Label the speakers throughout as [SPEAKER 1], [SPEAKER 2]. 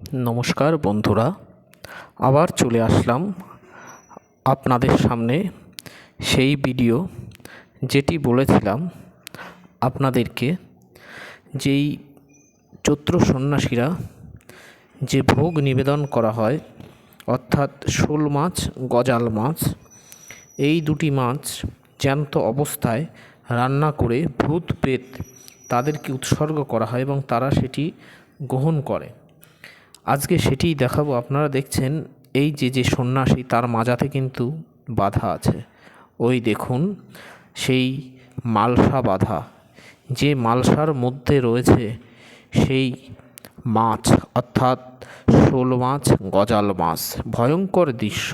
[SPEAKER 1] নমস্কার বন্ধুরা, আবার চলে আসলাম আপনাদের সামনে সেই ভিডিও যেটি বলেছিলাম আপনাদেরকে যেই চৈত্র সন্ন্যাসীরা যে ভোগ নিবেদন করা হয়, অর্থাৎ শোল মাছ, গজাল মাছ, এই দুটি মাছ জ্যান্ত অবস্থায় রান্না করে ভূত পেত তাদেরকে উৎসর্গ করা হয় এবং তারা সেটি গ্রহণ করে। আজকে সেটিই দেখাবো। আপনারা দেখছেন, এই যে যে সন্ন্যাসী, তার মাজাতে কিন্তু বাধা আছে। ওই দেখুন, সেই মালসা বাধা। যে মালসার মধ্যে রয়েছে সেই মাছ, অর্থাৎ শোল মাছ, গজাল মাছ। ভয়ঙ্কর দৃশ্য।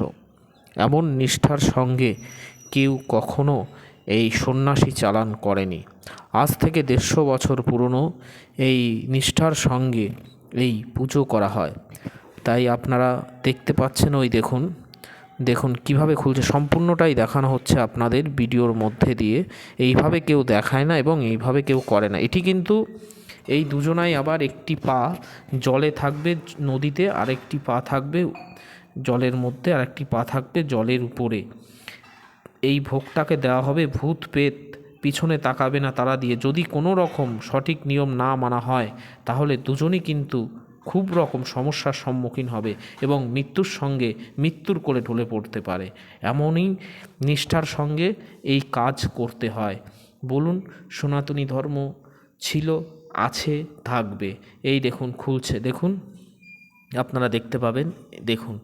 [SPEAKER 1] এমন নিষ্ঠার সঙ্গে কেউ কখনো এই সন্ন্যাসী চালান করেনি। আজ থেকে দেড়শো বছর পুরনো এই নিষ্ঠার সঙ্গে এই পুজো করা হয়। তাই আপনারা দেখতে পাচ্ছেন ওই দেখুন দেখুন কীভাবে খুলছে। সম্পূর্ণটাই দেখানো হচ্ছে আপনাদের ভিডিওর মধ্যে দিয়ে। এইভাবে কেউ দেখায় না এবং এইভাবে কেউ করে না। এটি কিন্তু এই দুজনাই আবার একটি পা জলে থাকবে নদীতে, আরেকটি পা থাকবে জলের মধ্যে, আরেকটি পা থাকবে জলের উপরে। এই ভোগটাকে দেওয়া হবে ভূত পেত পিছনে তাকাবে না তারা দিয়ে। যদি কোনো রকম সঠিক নিয়ম না মানা হয়, তাহলে দুজনই কিন্তু খুব রকম সমস্যার সম্মুখীন হবে এবং মৃত্যুর সঙ্গে মৃত্যুর কোলে ঢলে পড়তে পারে। এমনই নিষ্ঠার সঙ্গে এই কাজ করতে হয়। বলুন, সনাতনী ধর্ম ছিল, আছে, থাকবে। এই দেখুন, খুলছে। দেখুন, আপনারা দেখতে পাবেন। দেখুন,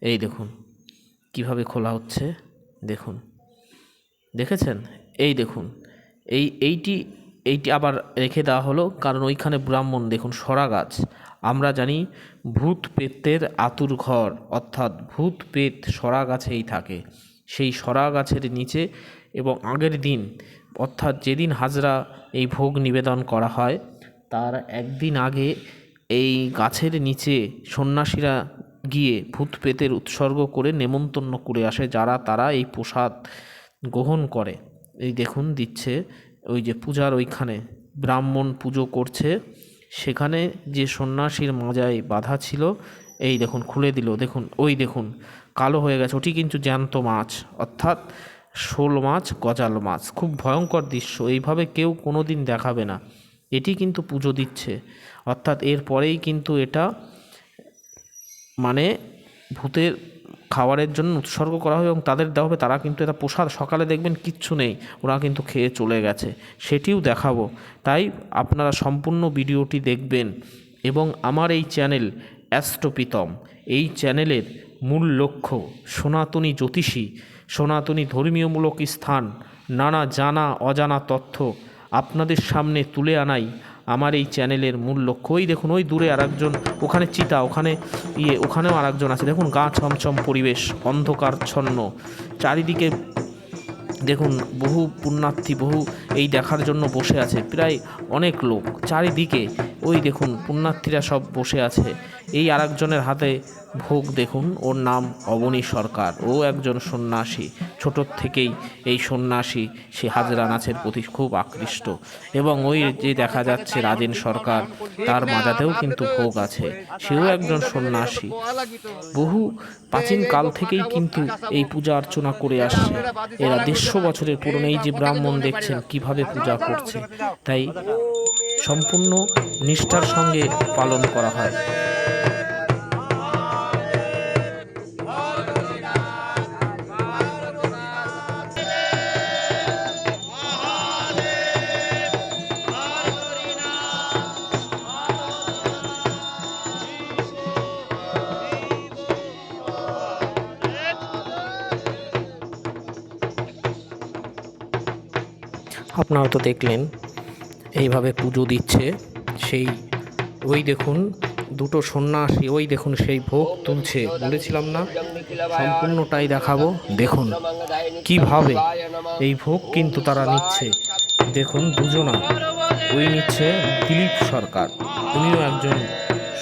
[SPEAKER 1] এই দেখুন, কীভাবে খোলা হচ্ছে। দেখুন, দেখেছেন? এই দেখুন এই এইটি এইটি আবার রেখে দেওয়া হলো, কারণ ওইখানে ব্রাহ্মণ, দেখুন, সরা গাছ। আমরা জানি ভূত পেতের আতুর ঘর, অর্থাৎ ভূত পেত সরা গাছেই থাকে। সেই সরা গাছের নিচে এবং আগের দিন, অর্থাৎ যেদিন হাজরা এই ভোগ নিবেদন করা হয়, তার একদিন আগে এই গাছের নিচে সন্ন্যাসীরা গিয়ে ভূত পেতের উৎসর্গ করে নেমন্তন্ন করে আসে, যারা, তারা এই প্রসাদ গ্রহণ করে। এই দেখুন, দিচ্ছে ওই যে পূজার ওইখানে, ব্রাহ্মণ পুজো করছে। সেখানে যে সন্ন্যাসীর মাজায় বাধা ছিল, এই দেখুন, খুলে দিল। দেখুন, ওই দেখুন, কালো হয়ে গেছে। ওটি কিন্তু জ্যান্ত মাছ, অর্থাৎ শোল মাছ, গজাল মাছ। খুব ভয়ঙ্কর দৃশ্য, এইভাবে কেউ কোনো দিন দেখাবে না। এটি কিন্তু পুজো দিচ্ছে। অর্থাৎ এরপরেই কিন্তু এটা মানে ভূতের খাবারের জন্য উৎসর্গ করা হবে এবং তাদের দেওয়া হবে, তারা কিন্তু এটা প্রসাদ। সকালে দেখবেন কিচ্ছু নেই, ওরা কিন্তু খেয়ে চলে গেছে। সেটিও দেখাবো। তাই আপনারা সম্পূর্ণ ভিডিওটি দেখবেন এবং আমার এই চ্যানেল অ্যাস্ট্রোপিতম এই চ্যানেলের মূল লক্ষ্য সনাতনী জ্যোতিষী, সনাতনী ধর্মীয়মূলক স্থান, নানা জানা অজানা তথ্য আপনাদের সামনে তুলে আনাই। আমার এই চ্যানেলের মূল লক্ষ্য। ওই দেখুন, ওই দূরে আর একজন ওখানে চিতা, ওখানে ইয়ে ওখানেও আর একজন আছে। দেখুন, গা ছমছম পরিবেশ, অন্ধকারচ্ছন্ন। চারিদিকে দেখুন, বহু পুণ্যার্থী, বহু এই দেখার জন্য বসে আছে। প্রায় অনেক লোক। চারিদিকে ওই দেখুন, পুণ্যার্থীরা সব বসে আছে। এই আরেকজনের হাতে ভোগ দেখুন, ওর নাম অবনী সরকার। ও একজন সন্ন্যাসী। ছোটোর থেকেই এই সন্ন্যাসী, সে হাজরা নাচের প্রতি খুব আকৃষ্ট। এবং ওই যে দেখা যাচ্ছে রাজেন সরকার, তার মাজাতেও কিন্তু ভোগ আছে। সেও একজন সন্ন্যাসী। বহু প্রাচীন কাল থেকেই কিন্তু এই পূজা অর্চনা করে আসছে। এরা দেড়শো বছরের পুরনো এই যে ব্রাহ্মণ দেখছেন, কীভাবে পূজা করছে। তাই সম্পূর্ণ নিষ্ঠার সঙ্গে পালন করা হয়। আপনারা তো দেখলেন এইভাবে পুজো দিচ্ছে। সেই, ওই দেখুন, দুটো সন্ন্যাসী, ওই দেখুন সেই ভোগ তুলছে। বলেছিলাম না? সম্পূর্ণটাই দেখাবো। দেখুন, কীভাবে এই ভোগ কিন্তু তারা নিচ্ছে। দেখুন, দুজনা, ওই নিচ্ছে দিলীপ সরকার। উনিও একজন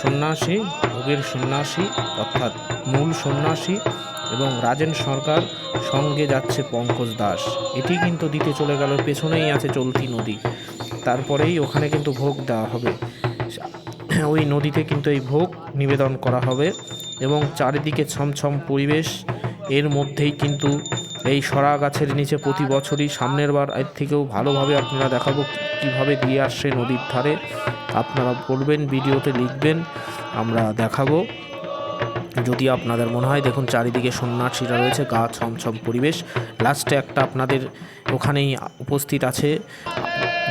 [SPEAKER 1] সন্ন্যাসী, ভোগের সন্ন্যাসী, অর্থাৎ মূল সন্ন্যাসী, এবং রাজেন সরকার সঙ্গে যাচ্ছে পঙ্কজ দাস। এটি কিন্তু দিতে চলে গেল, পেছনেই আছে চলতি নদী। তারপরেই ওখানে কিন্তু ভোগ দেওয়া হবে। ওই নদীতে কিন্তু এই ভোগ নিবেদন করা হবে এবং চারিদিকে ছমছম পরিবেশ। এর মধ্যেই কিন্তু এই সরা গাছের নিচে প্রতি বছরই সামনের বার এর থেকেও ভালোভাবে আপনারা দেখাবো কীভাবে দিয়ে আসছে নদীর ধারে। আপনারা বলবেন ভিডিওতে লিখবেন, আমরা দেখাবো। যদি আপনাদের মনে হয়, দেখুন চারিদিকে সন্ন্যাসীরা রয়েছে, গা ছমছম পরিবেশ। লাস্টে একটা আপনাদের ওখানেই উপস্থিত আছে।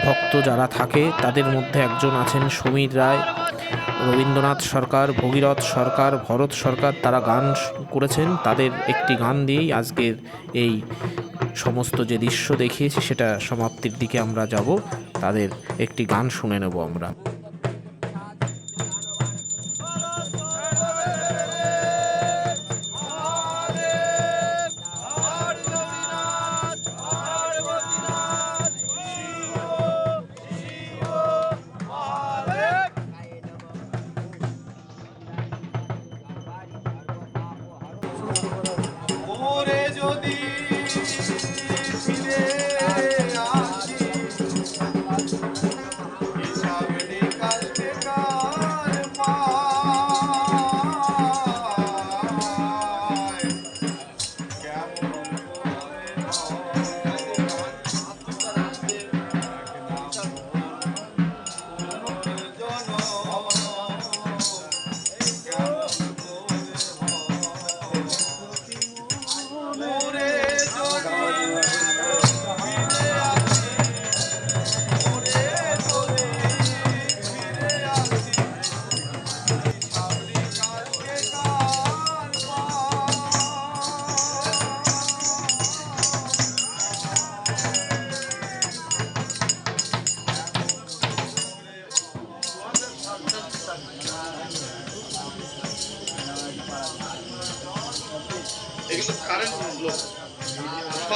[SPEAKER 1] ভক্ত যারা থাকে, তাদের মধ্যে একজন আছেন সমীর রায়। রবীন্দ্রনাথ সরকার, ভগীরথ সরকার, ভরত সরকার তারা গান করেছেন। তাদের একটি গান দিয়েই আজকের এই সমস্ত যে দৃশ্য দেখিয়েছি, সেটা সমাপ্তির দিকে আমরা যাব। তাদের একটি গান শুনে নেব আমরা।
[SPEAKER 2] করে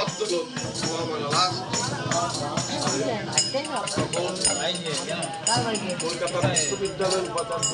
[SPEAKER 3] to go for বিশ্ববিদ্যালয়ের উপাচার্য